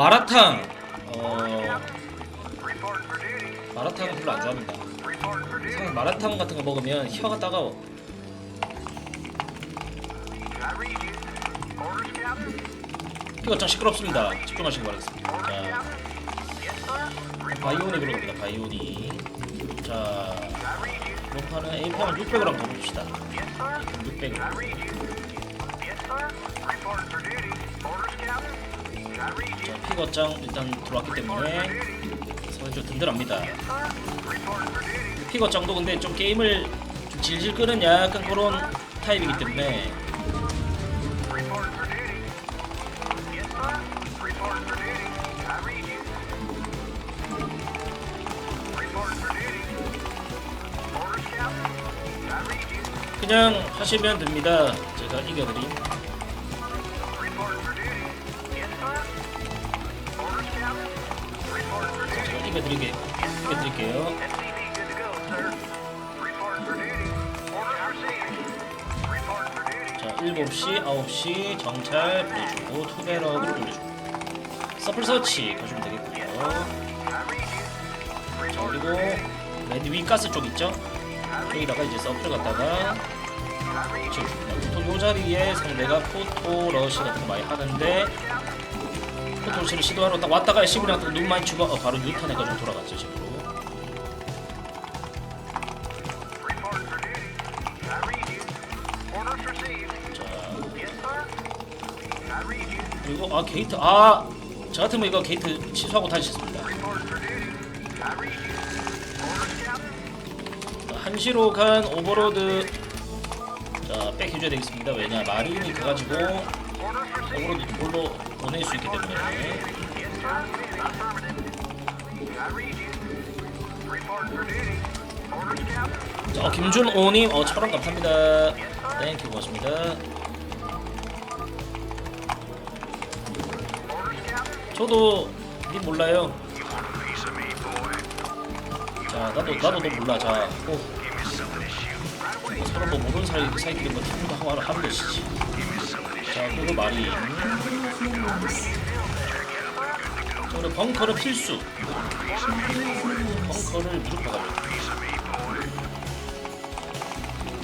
마라탕 어 마라탕은 별로 안 좋아합니다. 사실 마라탕 같은 거 먹으면 혀가 따가워. 피가 좀 시끄럽습니다. 집중하시기 바라겠습니다. 자, 바이오닉으로 갑니다. 바이오닉. 자, 로파는 APM은 600으로 한번 가봅시다. 600으로. 자, 피거장 일단 들어왔기 때문에 상당히 좀 든든합니다. 피거장도 근데 좀 게임을 좀 질질 끄는 약간 그런 타입이기 때문에 그냥 하시면 됩니다. 제가 이겨드림. 제가 이겨드리게 이겨드릴게요. 자, 7시, 9시 정찰 보내주고 투베럭으로 돌려주고 서플 서치 가주면 되겠고요. 자, 그리고 맨위 가스 쪽 있죠? 여기다가 이제 서플 갖다가 지금 보통 요 자리에 상대가 포토 러시 같은 거 많이 하는데 포토 러시를 시도하러 딱 왔다가 시브랑 눈 많이 주고 어, 바로 유턴 해가지고 돌아갔죠 그리고 아 게이트 아 저 같으면 이거 게이트 취소하고 다시 했습니다. 한시로 간 오버로드 자 백해줘야 되겠습니다. 왜냐 마린이 가가지고 오버로드 볼로 보낼 수 있기 때문에. 자 어, 김준호님 어 천원 감사합니다. 땡큐 고맙습니다. 저도 님 몰라요. 자 나도 나도 너 몰라. 자 오. 뭐 서로 뭐 모르는 사이 사이끼리 뭐 팀도 하고 하는 하는 것이지 자 그리고 말이 자 그리고 벙커는 필수 벙커를 무조건 가려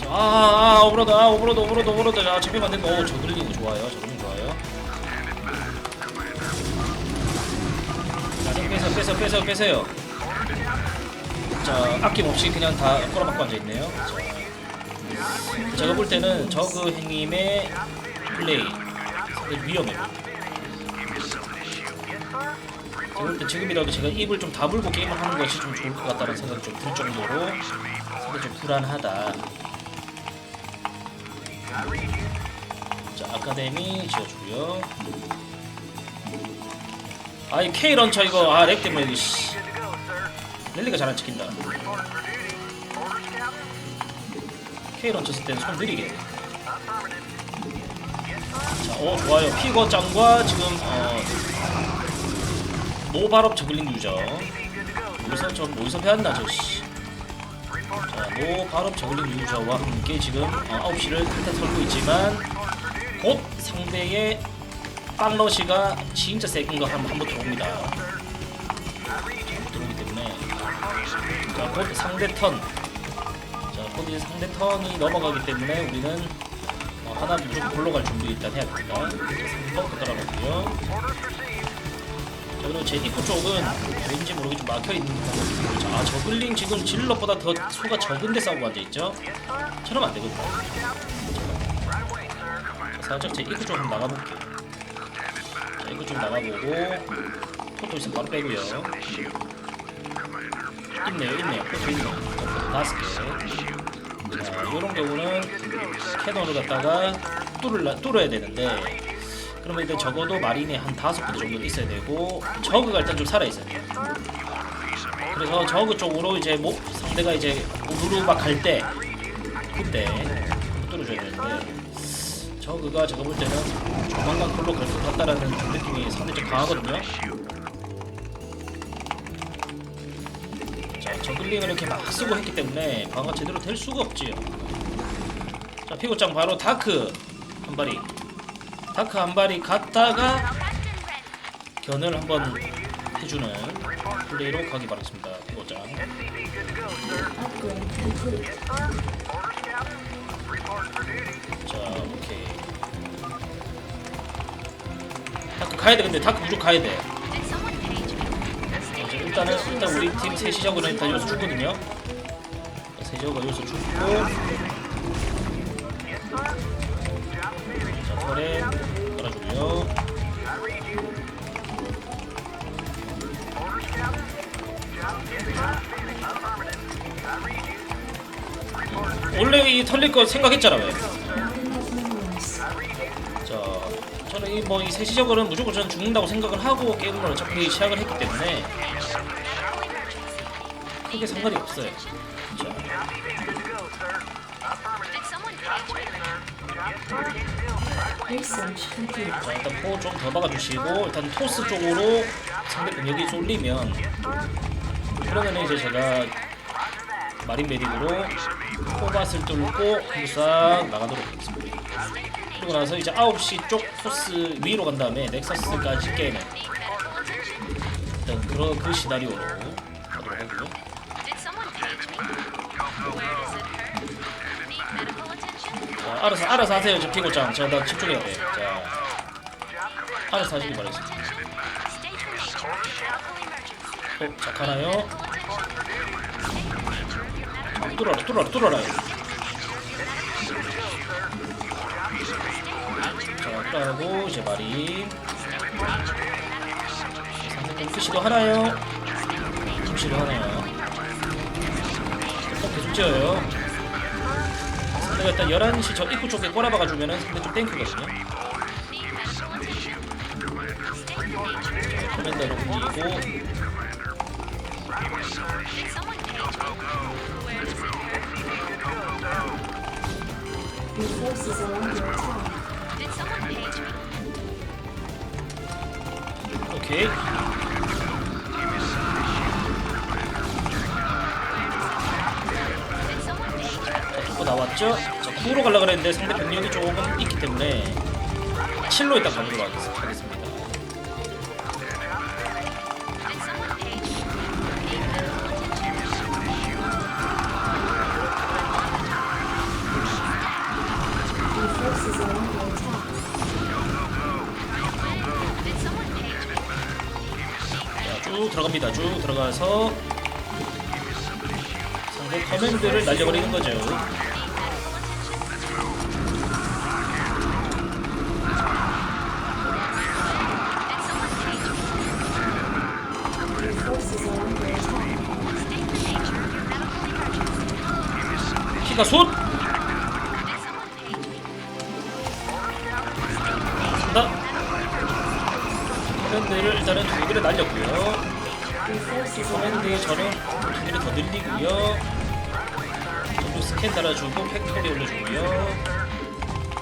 자, 아, 아, 오버로드, 아, 오버로드, 오버로드, 오버로드. 아, 잡히면 안 된다. 오, 저글링 좋아요. 저글링 좋아요. 자, 좀 빼세요, 빼세요, 빼세요, 빼세요. 자, 아낌없이 그냥 다 꼬라박고 앉아있네요. 자, 제가 볼 때는 저그 행님의 플레이 위험해요. 제가 볼때 지금이라도 제가 입을 좀 다물고 게임을 하는 것이 좀 좋을 것 같다는 생각이 좀 들 정도로 상당히 좀 불안하다. 자, 아카데미 지어주고요. 아이 K 런처 이거 아 렉 때문에 이거 씨. 랠리가 잘 안 찍힌다. K 런처 쓸 때는 손 느리게. 자, 어 좋아요. 피거 짱과 지금 어 노발업 저글링 유저. 여기서 저 어디서 배웠나 저 씨. 자, 노발업 저글링 유저와 함께 지금 어, 9시를 일단 털고 있지만 곧 상대의 빵러시가 진짜 세긴 거 한번 한번 들어옵니다. 자, 들어오기 때문에 자, 곧 상대 턴. 자, 곧 이제 상대 턴이 넘어가기 때문에 우리는 어, 하나 무조건 골로 갈 준비 일단 해야겠다. 자, 3번 깔아놓고요. 자, 그리고 제 입구 쪽은 왠지 모르게 좀 막혀 있는 것 같아요. 자, 아, 저글링 지금 질럿보다 더 수가 적은데 싸우고 앉아 있죠? 저러면 안 되거든요. 자, 살짝 제 입구 쪽 한번 나가볼게요. 자, 입구 쪽 나가보고 포토 있으면 바로 빼고요. 있네요, 있네요. 포토 있네요. 자, 다섯 개. 자, 이런 경우는 캐논을 갖다가 뚫을, 뚫어야 되는데 그러면 이제 적어도 마린이 한 다섯 군데 정도 있어야 되고 저그가 일단 좀 살아 있어야 돼요. 그래서 저그 쪽으로 이제 뭐 상대가 이제 우르르 막 갈 때 그때 뚫어줘야 되는데 저그가 제가 볼 때는 조만간 골로 갈 것 같다라는 좀 느낌이 상당히 좀 강하거든요. 자 저글링을 이렇게 막 쓰고 했기 때문에 방어가 제대로 될 수가 없지요. 자 피고장 바로 다크 한 발이 다크 한 발이 갔다가 견을 한번 해주는 플레이로 가기 바라겠습니다. 피고장. 자, 오케이. 다크 가야 돼. 근데 다크 무조건 가야 돼. 자, 일단은 일단 우리 팀 일단 여기서 죽거든요. 세시적으로 여기서 죽고. 자, 털에 깔아주고요. 원래 이 털릴 거 생각했잖아 왜? 자, 저는 이뭐이 세시적으로는 무조건 저는 죽는다고 생각을 하고 게임을 어차피 시작을 했기 때문에 크게 상관이 없어요. 자. 자 일단 포 좀 더 박아주시고 일단 토스 쪽으로 상대 공격이 쏠리면 그러면 이제 제가 마린 메딕으로 포밭을 뚫고 싹 나가도록 하겠습니다. 그리고 나서 이제 9시 쪽 토스 위로 간 다음에 넥서스까지 깨는 일단 그런 그 시나리오로 알아서 알아서 하세요. 저 피고장. 자, 나 집중해야 돼. 자, 알아서 하시기 바라겠습니다. 어, 자, 가나요? 뚫어라, 뚫어라, 뚫어라. 자, 뚫하고 이제. 상대편 푸시도 하나요? 푸시도 하나요? 또 계속 지어요. 상대가 일단 11시 저 입구 쪽에 꼬라박아 주면은 상대 좀 someone page me? 오케이. 또 나왔죠? 자, 9로 가려고 그랬는데 상대 병력이 조금 있기 때문에 7로 일단 하겠- 하겠습니다. 쭉 들어갑니다. 쭉 들어가서 상대 커맨드를 날려버리는 거죠. 피가 솟! 간다. 커맨드를 일단은 두 개를 날렸고요. Your forces are under 커맨드 저는 두 개를 더 늘리고요. 전부 스캔 달아주고 팩토리 올려주고요.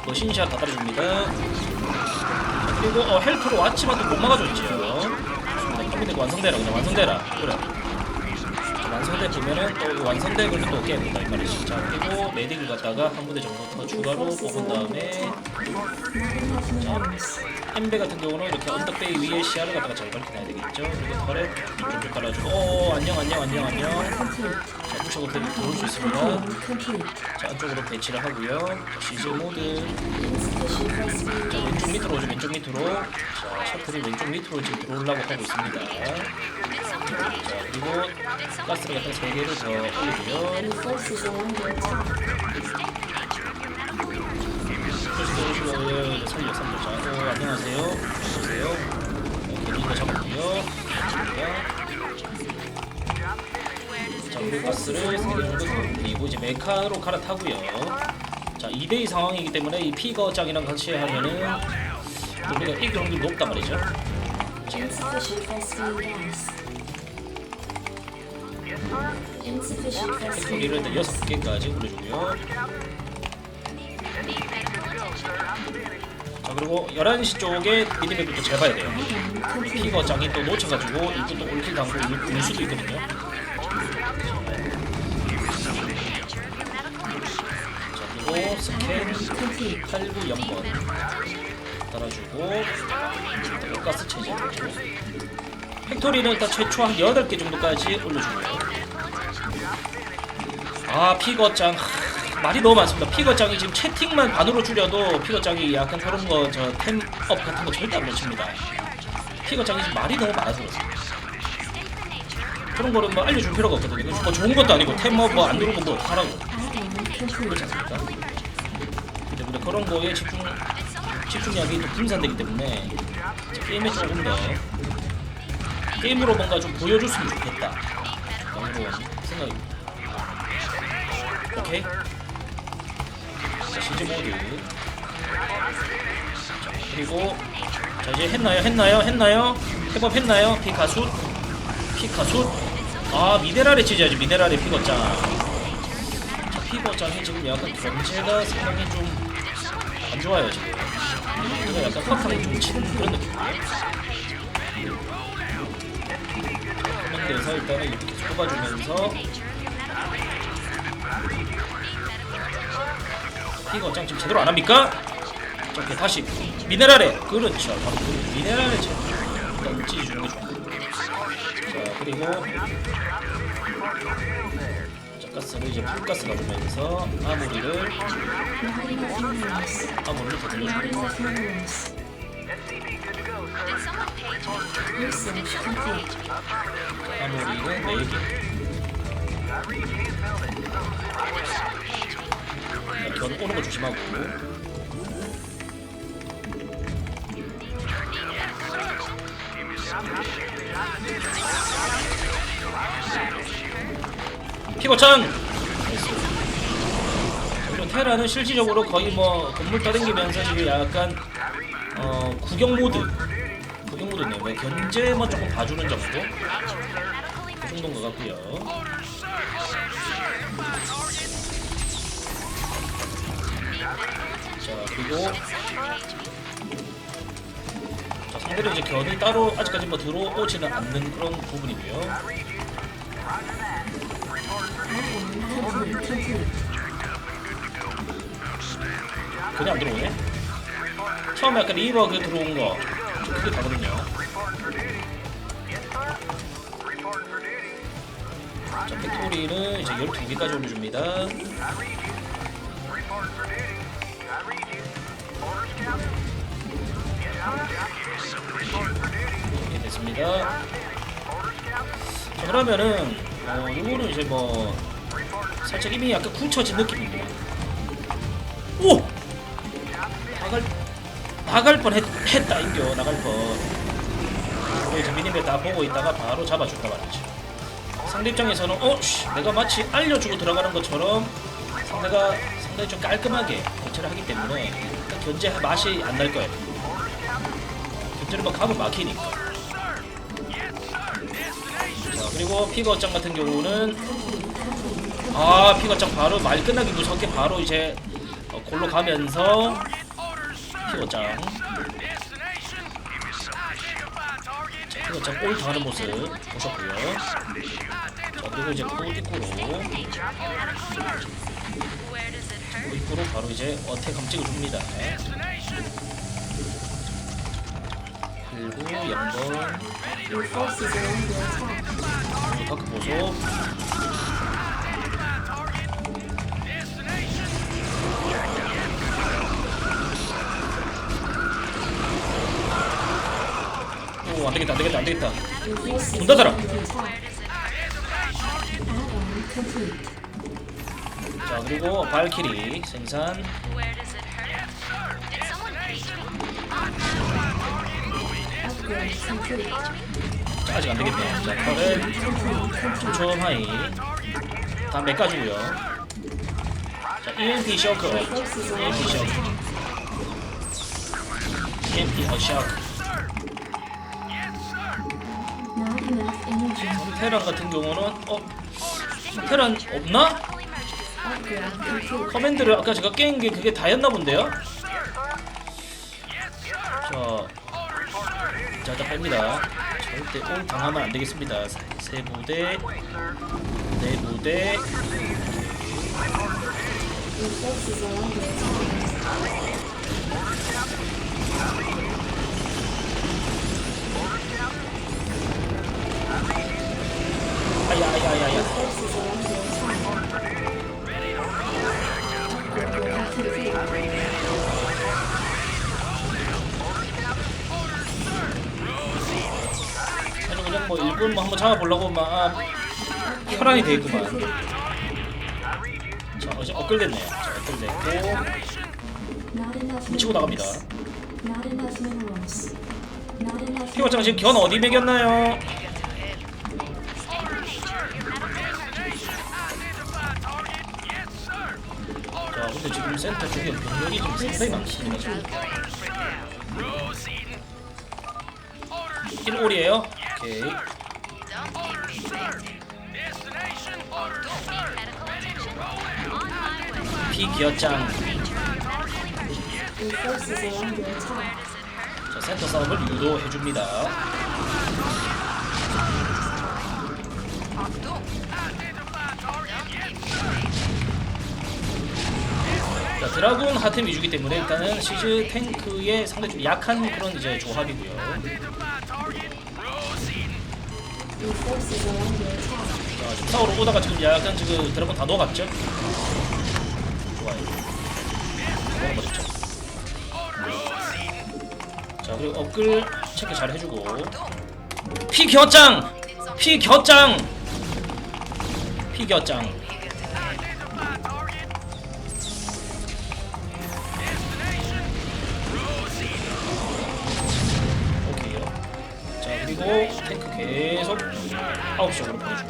머신샷 다 달아줍니다. 자, 그리고 어, 헬프로 왔지만 또 못 막아줬지요. 좋습니다. 커맨드 완성되라 그냥 완성되라. 그래. 자, 완성돼 보면은 또 완성돼 그러면 또 깨는다 이 말이지. 자 그리고 메딕을 갖다가 한 부대 정도 더 추가로 뽑은 다음에 Nothing 엠베 같은 경우는 이렇게 언덕베이 위에 시야를 갖다가 잘 밝혀놔야 되겠죠. 그리고 털에 좀좀 깔아주고 어 안녕 안녕 안녕 안녕. 자 어떻게 들어올 수 있습니다. 자 안쪽으로 배치를 하고요. 자, 시즈 모드. 자. 왼쪽 밑으로 오죠 왼쪽 밑으로. 자 셔틀이 왼쪽 밑으로 지금 들어오려고 하고 있습니다. 자? 그리고 가스를 갖다 세 개를 더 올리고요. 오시고 살려 살려 자 어, 안녕하세요. 개인거 잡았고요. 좋습니다. 자, 그리고 가스를 3개 정도 더 올리고 이제 메카로 갈아타고요. 자, 2대2 상황이기 때문에 이 피거장이랑 같이 하면은 우리가 이길 확률이 높단 말이죠. Rescue 팩토리를 일단 gas. 6개까지 올려주고요. 자, 그리고 11시 쪽에 미니맵도 잘 봐야 돼요. Complete. 피거장이 또 놓쳐가지고 이것도 또 올킬 당고 울 수도 있거든요. 자, 그리고 스캔 Complete. 89 0번 달아주고 가스 체제 빅토리는 일단 최초 한 8개 정도까지 올려주고요. 아 피거짱 하, 말이 너무 많습니다. 피거짱이 지금 채팅만 반으로 줄여도 피거짱이 약간 그런 거 저 템업 같은 거 절대 안 놓칩니다. 피거짱이 지금 말이 너무 많아서 그렇습니다. 그런 거는 뭐 알려줄 필요가 없거든요. 뭐 좋은 것도 아니고 템업 뭐안 누르고 뭐 어떡하라고 Add-on 그렇지. 않습니까? 때문에 그런 거에 집중 집중력이 또 분산되기 때문에 게임에 조금 더 게임으로 뭔가 좀 보여줬으면 좋겠다. 그런 생각입니다. 오케이. 모드. 자, 그리고 자 이제 했나요? 했나요? 했나요? 해법 했나요? 피카숫? 피카숫? 아 미네랄의 치즈야지 미네랄의 피거짱. 자, 피거짱이 지금 약간 견제가 상당히 좀 안 좋아요 지금. 그래서 약간 확하게 좀 치는 그런 느낌이에요. 커맨드에서 일단은 이렇게 뽑아주면서 피거짱 지금 제대로 안 합니까? 자, 이렇게 다시 미네랄에 그렇죠. 바로 그 미네랄에 좋고. 자 그리고 자, 가스를 이제 풀가스 넣으면서 아무리를. 아무리를 더 돌려주고. 아무리는 4개 견 오는 거 조심하고! 그리고 테라는 실질적으로 거의 뭐 건물 떠댕기면서 지금 약간 어 구경 모드. 구경 모드네요. 뭐 견제만 조금 봐주는 정도? 그 정도인 것 같고요 자 그리고 자, 상대로 이제 견이 따로 아직까지 뭐 들어오지는 않는 그런 부분이고요. 그냥 안 들어오네. 처음에 아까 리버 그 들어온 거 그게 다거든요. 자 팩토리는 이제 12개까지 올려줍니다 이렇게 됐습니다 자 그러면은 어 요거는 이제 뭐 살짝 이미 약간 굳혀진 느낌입니다 오! 나갈 나갈 뻔 했, 했다 인겨 나갈 뻔 이제 미니맵 다 보고 있다가 바로 잡아준다 말이지 상대 입장에서는 어? 씨, 내가 마치 알려주고 들어가는 것처럼 상대가 상당히 좀 깔끔하게 대처를 하기 때문에 견제 맛이 안 날 거예요. 견제를 막 가면 막히니까. 자 그리고 피거장 같은 경우는 아 피거장 바로 말 끝나기 무섭게 바로 이제 어, 골로 가면서 피거장. 자, 피거장 골 당하는 모습 보셨고요. 자 그리고 이제 골 입구로 입구로 바로 이제 어택 함 찍어줍니다 그리고 0번 Your forces are under attack. 다크 보소 오 안되겠다 안되겠다 안되겠다 문 닫아라. 자 그리고 발키리 생산. 자, 아직 안되겠네요 자 complete. 촘촘 하이 다 메꿔주고요 자 EMP are EMP attack. EMP 어 energy. 테란 같은 경우는 어? 테란 없나? 커맨드를 아까 제가 깬 게 그게 다였나 본데요? 자, 자자 합니다. 절대 올 당하면 안 되겠습니다. 세 무대, 네 무대. 아야야야야. 같은데 아니 그냥 뭐 일본 뭐 한번 찾아보려고 막 아, 혈안이 돼 있구만. 자 어제 엇글됐네요. 자, 엇글됐고 치고 나갑니다. 피고장 지금 견 어디 매겼나요? 지금 센터 쪽에 병력이 좀 상당히 많습니다. 1올이에요. 오케이. 피기어짱. 자 센터 싸움을 유도해 줍니다. 드라군 하템 위주기 때문에 일단은 시즈 탱크의 상당히 좀 약한 그런 이제 조합이고요. 자 싸우러 오다가 지금 약간 지금 드라군 다 녹았죠? 좋아요. 먹어버렸죠. 자 그리고 업글 체크 잘 해주고 피겨짱! 피겨짱! 피겨짱 9시쪽으로 보내주고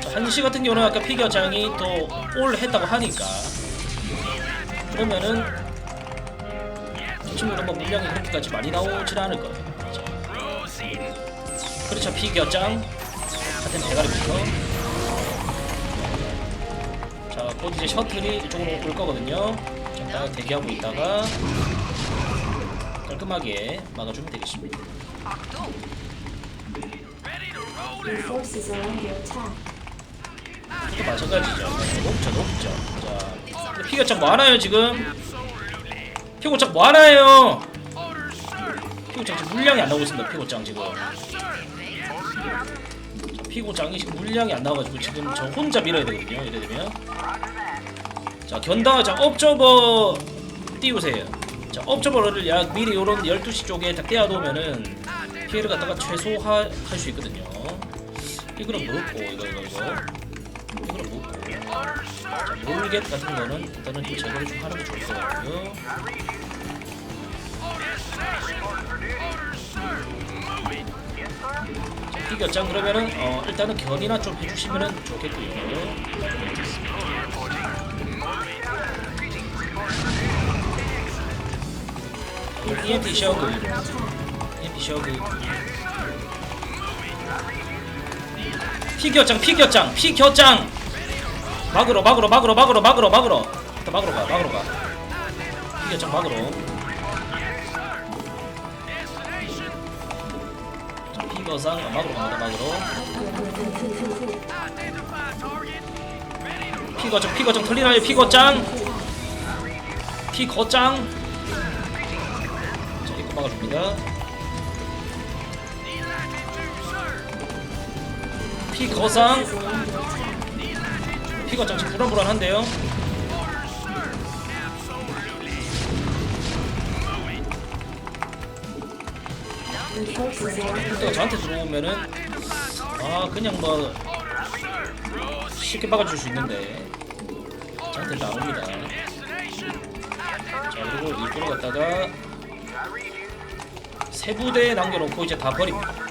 자, 한시 같은 경우는 아까 피겨장이 또 올 했다고 하니까 그러면은 이 친구는 뭐 물량이 그렇게까지 많이 나오질 않을 거예요 이제. 그렇죠 피겨장 같은 대가리부터 자, 곧 이제 셔틀이 이쪽으로 올 거거든요. 잠깐 대기하고 있다가 깔끔하게 막아주면 되겠습니다. 또 마찬가지죠. 높죠, 높죠. 자, 근데 피겨짝 뭐 하나요 지금? 피고짝 뭐 하나요? 피고짝 지금 물량이 안 나오고 있습니다. 피고장 지금. 자, 피고장이 지금 물량이 안 나와가지고 지금 저 혼자 밀어야 되거든요. 이래 되면. 자, 견다, 자, 업저버 띄우세요. 자, 업저버를 약 미리 요런 12시 쪽에 딱 떼어놓으면은 피해를 갖다가 최소화할 수 있거든요. 이거는 먹고, 이거, 이거, 이거. 이거는 먹고. 자, 몰겟 같은 거는 일단은 좀 제거를 좀 하는 게 좋을 것 같고요. 자, 피겨장 그러면은 어, 일단은 견이나 좀 해주시면은 좋겠고요. EMP 셔그, EMP 셔그. 피겨장, 피겨장, 피겨장. 막으러, 막으러, 막으러, 막으러, 막으러, 막으러. 일단 막으러 가, 막으러 가. 피겨장 막으러. 자, 피거상 아, 막으러 갑니다, 막으러. 피거장, 피거장 털리나요, 피거장. 피거장. 자, 이거 막아줍니다. Under attack. 피거장 지금 불안불안한데요. 또 저한테 들어오면은 아 그냥 뭐 쉽게 막아줄 수 있는데 저한테 나옵니다. 자 그리고 일꾼을 갖다가 세 부대 남겨놓고 이제 다 버립니다.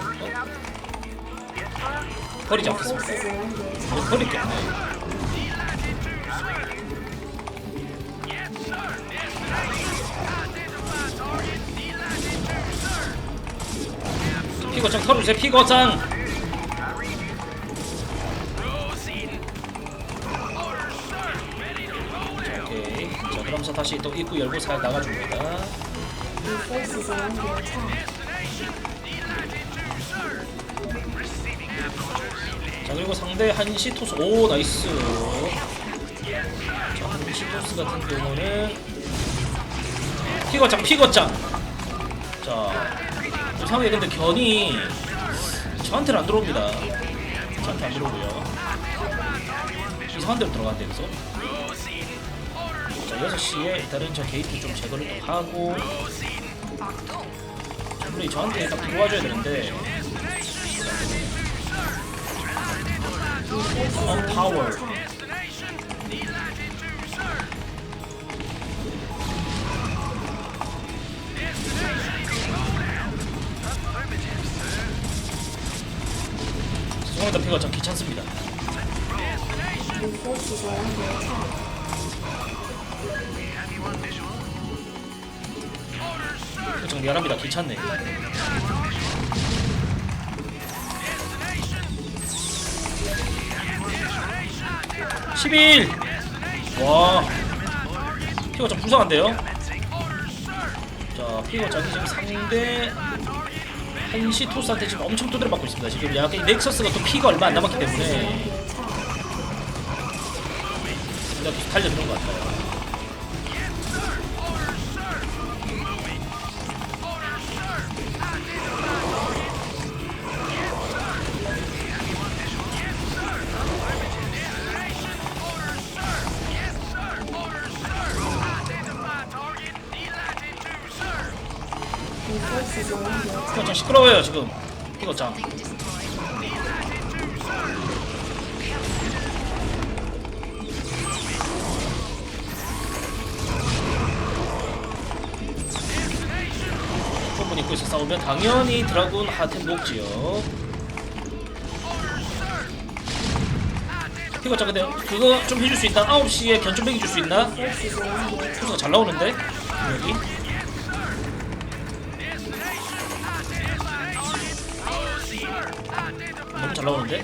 Attack. 못 버릴 게 없네. 피거장 털어주세요 피거장 자, 오케이 자 그러면서 다시 또 입구 열고 살 나가줍니다 자 그리고 상대 한시 토스. 오 나이스. 자 한시 토스 같은 경우는 피거장 피거장 자이 상대 근데 견이 저한테는 안 들어옵니다. 저한테 안 들어오고요. 이상한 데로 들어간대 그래서. 자 6시에 일단은 저 게이트 좀 제거를 좀 하고. 자, 우리 저한테 딱 들어와줘야 되는데 어 파워 죄송합니다 피가 참 귀찮습니다 under attack. 좀 미안합니다 귀찮네 (11) 와. 피가 좀 불쌍한데요? 자 피가 자기 지금 상대 한시 토스한테 지금 엄청 두드려 맞고 있습니다. 지금 약간 이 넥서스가 또 피가 얼마 안 남았기 때문에. 달려드는 것 같아요 싸우면 당연히 드라군 하텐 녹지요. 피가 짱 근데 그거 좀 해줄 수 있나? 9시에 견좀배기 줄수 있나? 투수가 잘 나오는데? 여기? 너무 잘 나오는데?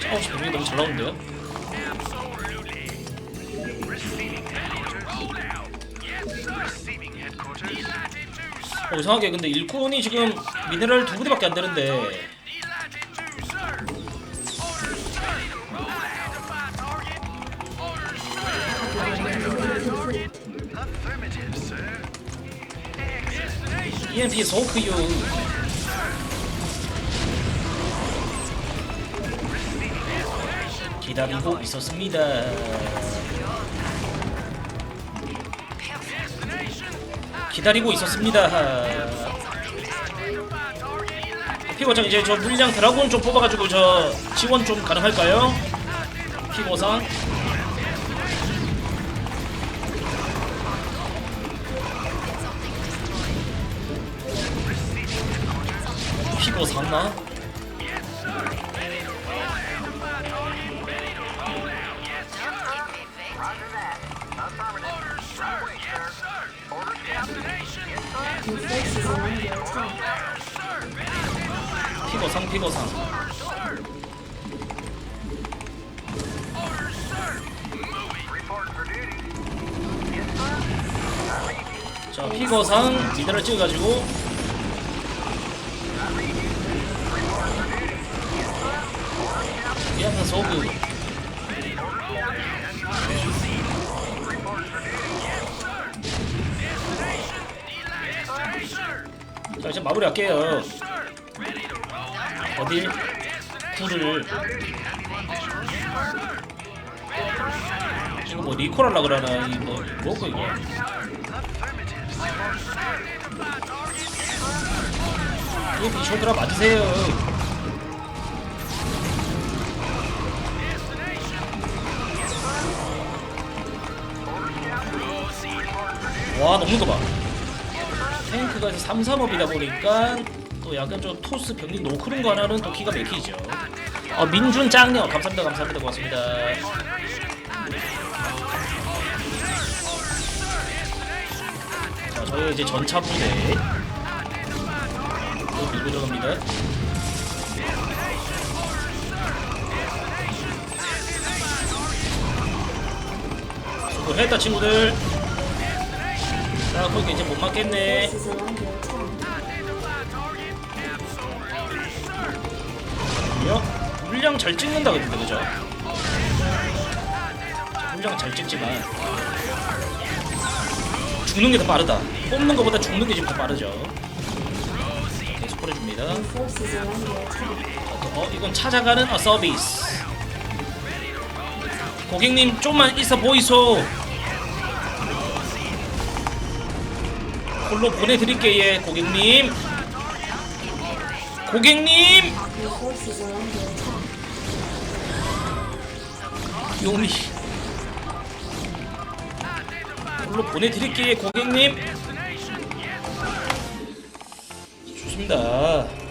자, 어, 분명히 너무 잘 나오는데요 어, 이상하게. 근데 일꾼이 지금 미네랄 두 부대밖에 안 되는데. EMP 소크유. 기다리고 있었습니다. 기다리고 있었습니다. 피고장 이제 저 물량 드라곤 좀 뽑아가지고 저 지원 좀 가능할까요? 피고상 피고 샀나? 피고상 피고상. 자 피고상 미드를 찍어가지고. 미안한 소그 자 이제 마무리할게요. 어딜 쿨을. 이거 뭐 리콜하려 그러나? 이뭐 뭐고 이거? 이거 비쇼드라 맞으세요. 와 넘는 거봐 탱크가 이제 3, 3업이다 보니까 또 약간 좀 토스 병력 노크른 거 하나는 또 기가 막히죠. 어, 민준 짱녀 감사합니다 감사합니다 고맙습니다. 자 저희 이제 전차 부대 또 밀고 들어갑니다. 수고했다 친구들. 자 거기 이제 못 맞겠네. 요 물량 잘 찍는다 그랬는데 그죠? 자, 물량 잘 찍지만 죽는 게 더 빠르다. 뽑는 것보다 죽는 게 지금 더 빠르죠. 자, 계속 보내줍니다. 어 이건 찾아가는 어 서비스. 고객님 좀만 있어 보이소. 홀로 보내드릴게요 고객님. 고객님. 요미 홀로 보내드릴게요 고객님. 좋습니다